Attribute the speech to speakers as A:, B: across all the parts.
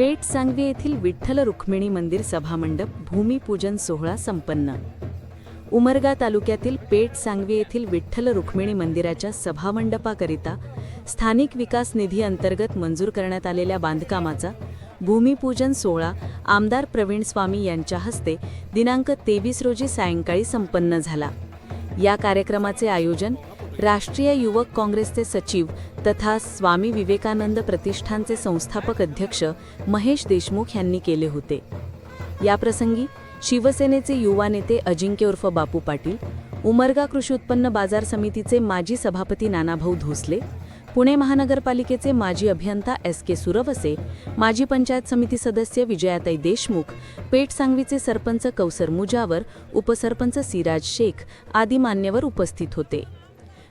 A: पेठ सांगवी येथील विठ्ठल रुक्मिणी मंदिर सभामंडप भूमिपूजन सोहळा संपन्न. उमरगा तालुक्यातील पेठ सांगवी येथील विठ्ठल रुक्मिणी मंदिराच्या सभामंडपाकरिता स्थानिक विकास निधी अंतर्गत मंजूर करण्यात आलेल्या बांधकामाचा भूमिपूजन सोहळा आमदार प्रवीण स्वामी यांच्या हस्ते दिनांक तेवीस रोजी सायंकाळी संपन्न झाला. या कार्यक्रमाचे आयोजन राष्ट्रीय युवक काँग्रेसचे सचिव तथा स्वामी विवेकानंद प्रतिष्ठानचे संस्थापक अध्यक्ष महेश देशमुख यांनी केले होते. याप्रसंगी शिवसेनेचे युवा नेते अजिंक्य उर्फ बापू पाटील उमरगा कृषी उत्पन्न बाजार समितीचे माजी सभापती नानाभाऊ धोसले पुणे महानगरपालिकेचे माजी अभियंता एस के सुरवसे माजी पंचायत समिती सदस्य विजयाताई देशमुख पेठ सांगवीचे सरपंच कौसर मुजावर उपसरपंच सिराज शेख आदी मान्यवर उपस्थित होते.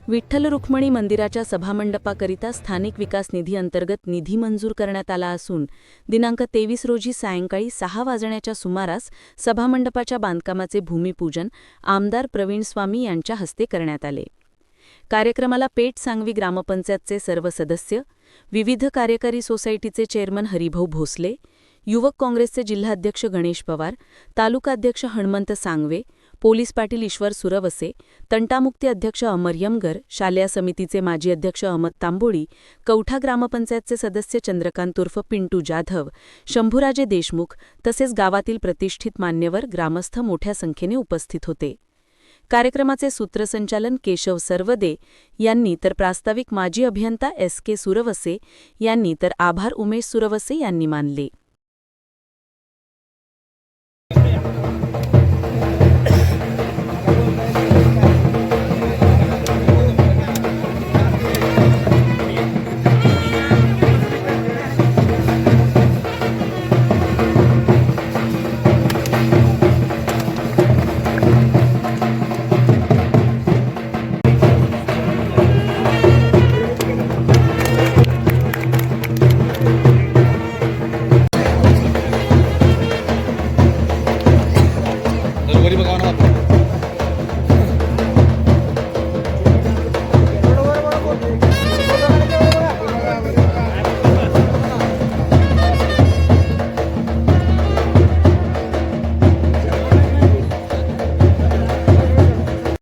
A: विठ्ठल रुक्मणी मंदिराच्या सभामंडपाकरिता स्थानिक विकास निधी अंतर्गत निधी मंजूर करण्यात आला असून दिनांक तेवीस रोजी सायंकाळी सहा वाजण्याच्या सुमारास सभामंडपाच्या बांधकामाचे भूमिपूजन आमदार प्रवीण स्वामी यांच्या हस्ते करण्यात आले. कार्यक्रमाला पेठ सांगवी ग्रामपंचायतचे सर्व सदस्य विविध कार्यकारी सोसायटीचे चेअरमन हरिभाऊ भोसले युवक काँग्रेसचे जिल्हाध्यक्ष गणेश पवार तालुकाध्यक्ष हणमंत सांगवे पोलीस पाटील ईश्वर सुरवसे तंटामुक्ती अध्यक्ष अमर यमगर शालेय समितीचे माजी अध्यक्ष अहमद तांबोळी कवठा ग्रामपंचायतचे सदस्य चंद्रकांत उर्फ पिंटू जाधव शंभूराजे देशमुख तसेच गावातील प्रतिष्ठित मान्यवर ग्रामस्थ मोठ्या संख्येने उपस्थित होते. कार्यक्रमाचे सूत्रसंचालन केशव सर्वदे यांनी तर प्रास्ताविक माजी अभियंता एस के सुरवसे यांनी तर आभार उमेश सुरवसे यांनी मानले.